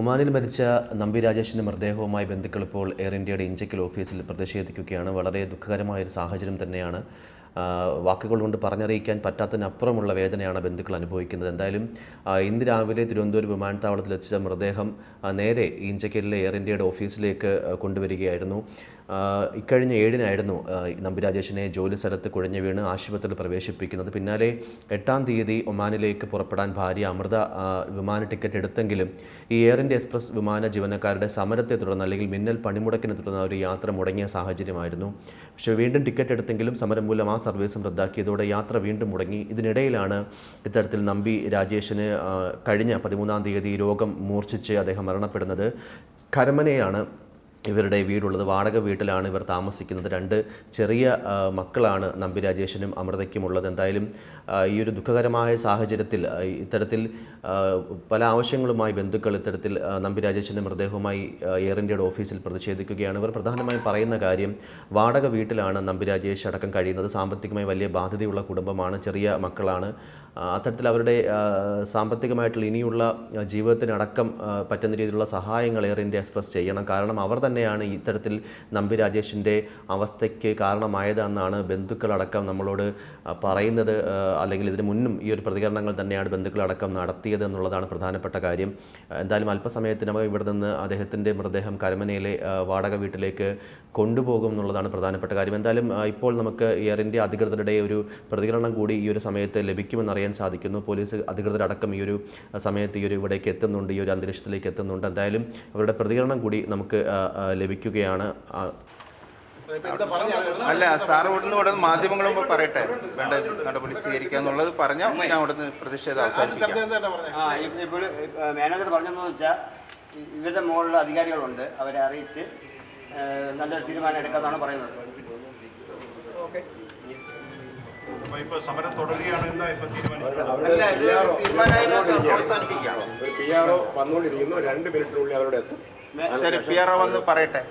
ഒമാനിൽ മരിച്ച നമ്പി രാജേഷിന്റെ മൃതദേഹവുമായി ബന്ധുക്കൾ ഇപ്പോൾ എയർ ഇന്ത്യയുടെ ഇഞ്ചക്കൽ ഓഫീസിൽ പ്രതിഷേധിക്കുകയാണ്. വളരെ ദുഃഖകരമായ ഒരു സാഹചര്യം തന്നെയാണ്. വാക്കുകൾ കൊണ്ട് പറഞ്ഞറിയിക്കാൻ പറ്റാത്തതിനപ്പുറമുള്ള വേദനയാണ് ബന്ധുക്കൾ അനുഭവിക്കുന്നത്. എന്തായാലും ഇന്ന് രാവിലെ തിരുവനന്തപുരം വിമാനത്താവളത്തിൽ എത്തിച്ച മൃതദേഹം നേരെ ഇഞ്ചക്കലിലെ എയർ ഇന്ത്യയുടെ ഓഫീസിലേക്ക് കൊണ്ടുവരികയായിരുന്നു. ഇക്കഴിഞ്ഞ ഏഴിനായിരുന്നു നമ്പിരാജേഷിനെ നമ്പി രാജേഷിനെ ജോലി സ്ഥലത്ത് കുഴഞ്ഞു വീണ് ആശുപത്രിയിൽ പ്രവേശിപ്പിക്കുന്നത്. പിന്നാലെ എട്ടാം തീയതി ഒമാനിലേക്ക് പുറപ്പെടാൻ ഭാര്യ അമൃത വിമാന ടിക്കറ്റ് എടുത്തെങ്കിലും ഈ എയർ ഇന്ത്യ എക്സ്പ്രസ് വിമാന ജീവനക്കാരുടെ സമരത്തെ തുടർന്ന് അല്ലെങ്കിൽ മിന്നൽ പണിമുടക്കിനെ തുടർന്ന് ഒരു യാത്ര മുടങ്ങിയ സാഹചര്യമായിരുന്നു. പക്ഷേ വീണ്ടും ടിക്കറ്റ് എടുത്തെങ്കിലും സമരം മൂലം ആ സർവീസും റദ്ദാക്കിയതോടെ യാത്ര വീണ്ടും മുടങ്ങി. ഇതിനിടയിലാണ് ഇത്തരത്തിൽ നമ്പി രാജേഷിന് കഴിഞ്ഞ പതിമൂന്നാം തീയതി രോഗം മൂർച്ഛിച്ച് അദ്ദേഹം മരണപ്പെടുന്നത്. കരമനയാണ് ഇവരുടെ വീടുള്ളത് വാടക വീട്ടിലാണ് ഇവർ താമസിക്കുന്നത്. രണ്ട് ചെറിയ മക്കളാണ് നമ്പി രാജേഷിനും അമൃതയ്ക്കും ഉള്ളത്. എന്തായാലും ഈ ഒരു ദുഃഖകരമായ സാഹചര്യത്തിൽ ഇത്തരത്തിൽ പല ആവശ്യങ്ങളുമായി ബന്ധുക്കൾ ഇത്തരത്തിൽ നമ്പി രാജേഷിന്റെ മൃതദേഹവുമായി എയർ ഇന്ത്യയുടെ ഓഫീസിൽ പ്രതിഷേധിക്കുകയാണ്. ഇവർ പ്രധാനമായും പറയുന്ന കാര്യം വാടക വീട്ടിലാണ് നമ്പി രാജേഷ് അടക്കം കഴിയുന്നത്. സാമ്പത്തികമായി വലിയ ബാധ്യതയുള്ള കുടുംബമാണ് ചെറിയ മക്കളാണ്. അത്തരത്തിൽ അവരുടെ സാമ്പത്തികമായിട്ടുള്ള ഇനിയുള്ള ജീവിതത്തിനടക്കം പറ്റുന്ന രീതിയിലുള്ള സഹായങ്ങൾ എയർ ഇന്ത്യ എക്സ്പ്രസ് ചെയ്യണം. കാരണം അവർ തന്നെയാണ് ഇത്തരത്തിൽ നമ്പി രാജേഷിന്റെ അവസ്ഥയ്ക്ക് കാരണമായതെന്നാണ് ബന്ധുക്കളടക്കം നമ്മളോട് പറയുന്നത്. അല്ലെങ്കിൽ ഇതിന് മുന്നും ഈ ഒരു പ്രതികരണങ്ങൾ തന്നെയാണ് ബന്ധുക്കളടക്കം നടത്തിയത് എന്നുള്ളതാണ് പ്രധാനപ്പെട്ട കാര്യം. എന്തായാലും അല്പസമയത്തിനകം ഇവിടെ നിന്ന് അദ്ദേഹത്തിന്റെ മൃതദേഹം കരമനയിലെ വാടക വീട്ടിലേക്ക് കൊണ്ടുപോകും എന്നുള്ളതാണ് പ്രധാനപ്പെട്ട കാര്യം. എന്തായാലും ഇപ്പോൾ നമുക്ക് എയർ ഇന്ത്യ അധികൃതരുടെ ഒരു പ്രതികരണം കൂടി ഈ ഒരു സമയത്ത് ലഭിക്കുമെന്നറിയാൻ സാധിക്കുന്നു. പോലീസ് അധികൃതരടക്കം ഈ ഒരു സമയത്ത് ഈ ഒരു ഇവിടേക്ക് എത്തുന്നുണ്ട് ഈ ഒരു അന്തരീക്ഷത്തിലേക്ക് എത്തുന്നുണ്ട് എന്തായാലും അവരുടെ പ്രതികരണം കൂടി നമുക്ക് ലഭിക്കുകയാണ്. അല്ല സാർ ഇവിടുന്ന് ഇവിടെ മാധ്യമങ്ങളും പറയട്ടെ? വേണ്ട നടപടി സ്വീകരിക്കുക എന്നുള്ളത് പറഞ്ഞാൽ ഞാൻ ഇവിടുന്ന് പ്രതിഷേധം അവസാനിപ്പിക്കാം. ഇപ്പോൾ മാനേജർ പറഞ്ഞതെന്ന് വെച്ചാൽ ഇവരുടെ മുകളിലുള്ള അധികാരികളുണ്ട്. അവരെ അറിയിച്ച് നല്ലൊരു തീരുമാനം എടുക്കാമെന്നാണ് പറയുന്നത്. ഇപ്പൊ സമരം തുടരുകയാണ് എന്താ ഇപ്പൊ തീരുമാനം? പി ആർ ഒ വന്നുകൊണ്ടിരിക്കുന്നു. രണ്ട് മിനിറ്റിനുള്ളിൽ അവരുടെ എത്തും. ശരി പി ആർ ഒ വന്ന് പറയട്ടെ.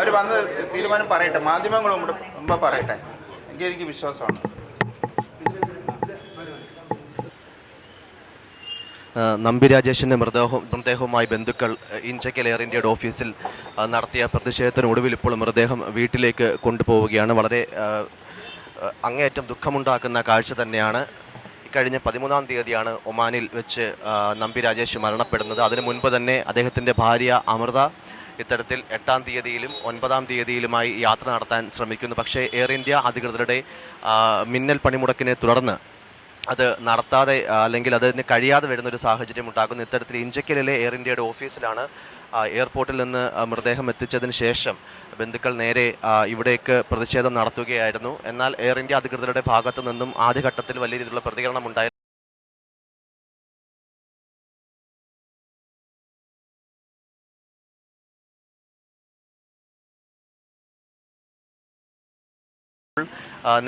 അവർ വന്ന് തീരുമാനം പറയട്ടെ. മാധ്യമങ്ങളും മുമ്പ് പറയട്ടെ. എനിക്ക് എനിക്ക് വിശ്വാസമാണ്. നമ്പി രാജേഷിന്റെ മൃതദേഹവും മൃതദേഹവുമായി ബന്ധുക്കൾ ഇഞ്ചക്കൽ എയർ ഇന്ത്യയുടെ ഓഫീസിൽ നടത്തിയ പ്രതിഷേധത്തിനൊടുവിൽ ഇപ്പോൾ മൃതദേഹം വീട്ടിലേക്ക് കൊണ്ടുപോവുകയാണ്. വളരെ അങ്ങേയറ്റം ദുഃഖമുണ്ടാക്കുന്ന കാഴ്ച തന്നെയാണ്. കഴിഞ്ഞ പതിമൂന്നാം തീയതിയാണ് ഒമാനിൽ വെച്ച് നമ്പി രാജേഷ് മരണപ്പെടുന്നത്. അതിനു മുൻപ് തന്നെ അദ്ദേഹത്തിന്റെ ഭാര്യ അമൃത ഇത്തരത്തിൽ എട്ടാം തീയതിയിലും ഒൻപതാം തീയതിയിലുമായി യാത്ര നടത്താൻ ശ്രമിക്കുന്നു. പക്ഷേ എയർ ഇന്ത്യ അധികൃതരുടെ മിന്നൽ പണിമുടക്കിനെ തുടർന്ന് അത് നടത്താതെ അല്ലെങ്കിൽ അതിന് കഴിയാതെ വരുന്ന ഒരു സാഹചര്യം ഉണ്ടാകുന്നു. ഇത്തരത്തിൽ ഇഞ്ചക്കലിലെ എയർ ഇന്ത്യയുടെ ഓഫീസിലാണ് എയർപോർട്ടിൽ നിന്ന് മൃതദേഹം എത്തിച്ചതിന് ശേഷം ബന്ധുക്കൾ നേരെ ഇവിടേക്ക് പ്രതിഷേധം നടത്തുകയായിരുന്നു. എന്നാൽ എയർ ഇന്ത്യ അധികൃതരുടെ ഭാഗത്തു നിന്നും ആദ്യഘട്ടത്തിൽ വലിയ രീതിയിലുള്ള പ്രതികരണം ഉണ്ടായി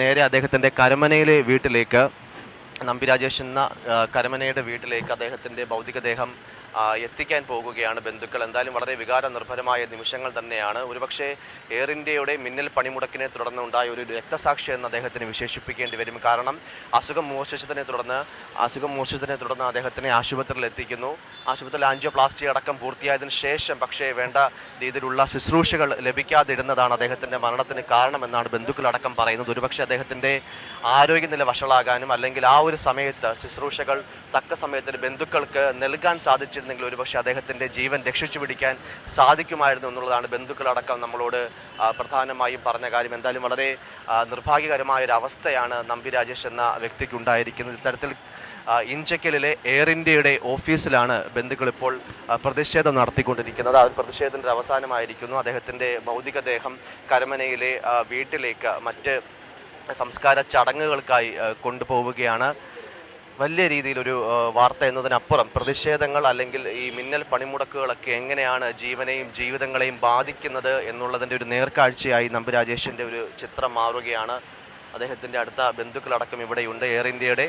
നേരെ അദ്ദേഹത്തിന്റെ കരമനയിലെ വീട്ടിലേക്ക് നമ്പി രാജേഷ് എന്ന കരമനയുടെ വീട്ടിലേക്ക് അദ്ദേഹത്തിന്റെ ഭൗതികദേഹം എത്തിക്കാൻ പോകുകയാണ് ബന്ധുക്കൾ. എന്തായാലും വളരെ വികാര നിർഭരമായ നിമിഷങ്ങൾ തന്നെയാണ്. ഒരുപക്ഷെ എയർ ഇന്ത്യയുടെ മിന്നൽ പണിമുടക്കിനെ തുടർന്ന് ഉണ്ടായ ഒരു രക്തസാക്ഷി എന്ന് അദ്ദേഹത്തിന് വിശേഷിപ്പിക്കേണ്ടി വരും. കാരണം അസുഖം മോഷിച്ചതിനെ തുടർന്ന് അസുഖം മോഷിച്ചതിനെ തുടർന്ന് അദ്ദേഹത്തിനെ ആശുപത്രിയിൽ എത്തിക്കുന്നു. ആശുപത്രിയിൽ ആൻജിയോപ്ലാസ്റ്റി അടക്കം പൂർത്തിയായതിനു ശേഷം പക്ഷേ വേണ്ട രീതിയിലുള്ള ശുശ്രൂഷകൾ ലഭിക്കാതിരുന്നതാണ് അദ്ദേഹത്തിന്റെ മരണത്തിന് കാരണമെന്നാണ് ബന്ധുക്കളടക്കം പറയുന്നത്. ഒരുപക്ഷെ അദ്ദേഹത്തിന്റെ ആരോഗ്യനില വഷളാകാനും അല്ലെങ്കിൽ ആ ഒരു സമയത്ത് ശുശ്രൂഷകൾ തക്ക സമയത്തിന് ബന്ധുക്കൾക്ക് നൽകാൻ സാധിച്ചിരുന്നെങ്കിൽ ഒരുപക്ഷെ അദ്ദേഹത്തിന്റെ ജീവൻ രക്ഷിച്ചു പിടിക്കാൻ സാധിക്കുമായിരുന്നു എന്നുള്ളതാണ് ബന്ധുക്കളടക്കം നമ്മളോട് പ്രധാനമായും പറഞ്ഞ കാര്യം. എന്തായാലും വളരെ നിർഭാഗ്യകരമായ ഒരു അവസ്ഥയാണ് നമ്പി രാജേഷ് എന്ന വ്യക്തിക്ക് ഉണ്ടായിരിക്കുന്നത്. ഇത്തരത്തിൽ ഇഞ്ചക്കലിലെ എയർ ഇന്ത്യയുടെ ഓഫീസിലാണ് ബന്ധുക്കൾ ഇപ്പോൾ പ്രതിഷേധം നടത്തിക്കൊണ്ടിരിക്കുന്നത്. ആ പ്രതിഷേധത്തിന്റെ അവസാനമായിരിക്കുന്നു. അദ്ദേഹത്തിന്റെ ഭൗതികദേഹം കരമനയിലെ വീട്ടിലേക്ക് മറ്റ് സംസ്കാര ചടങ്ങുകൾക്കായി കൊണ്ടുപോവുകയാണ്. വലിയ രീതിയിലൊരു വാർത്ത എന്നതിനപ്പുറം പ്രതിഷേധങ്ങൾ അല്ലെങ്കിൽ ഈ മിന്നൽ പണിമുടക്കുകളൊക്കെ എങ്ങനെയാണ് ജീവനെയും ജീവിതങ്ങളെയും ബാധിക്കുന്നത് എന്നുള്ളതിന്റെ ഒരു നേർക്കാഴ്ചയായി നമ്പി രാജേഷിന്റെ ഒരു ചിത്രം മാറുകയാണ്. അദ്ദേഹത്തിന്റെ അടുത്ത ബന്ധുക്കളടക്കം ഇവിടെയുണ്ട്. എയർ ഇന്ത്യയുടെ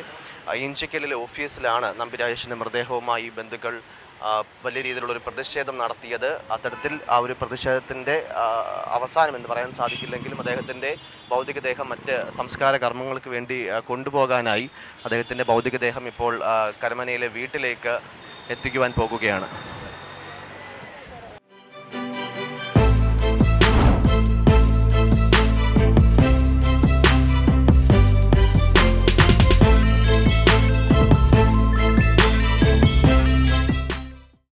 ഇഞ്ചിക്കലിലെ ഓഫീസിലാണ് നമ്പി രാജേഷിന്റെ മൃതദേഹവുമായി ബന്ധുക്കൾ വലിയ രീതിയിലുള്ള ഒരു പ്രതിഷേധം നടത്തിയത്. അത്തരത്തിൽ ആ ഒരു പ്രതിഷേധത്തിന്റെ അവസാനം എന്ന് പറയാൻ സാധിക്കില്ലെങ്കിലും അദ്ദേഹത്തിന്റെ ഭൗതികദേഹം മറ്റ് സംസ്കാര കർമ്മങ്ങൾക്ക് വേണ്ടി കൊണ്ടുപോകാനായി അദ്ദേഹത്തിന്റെ ഭൗതികദേഹം ഇപ്പോൾ കരമനയിലെ വീട്ടിലേക്ക് എത്തിക്കുവാൻ പോകുകയാണ്.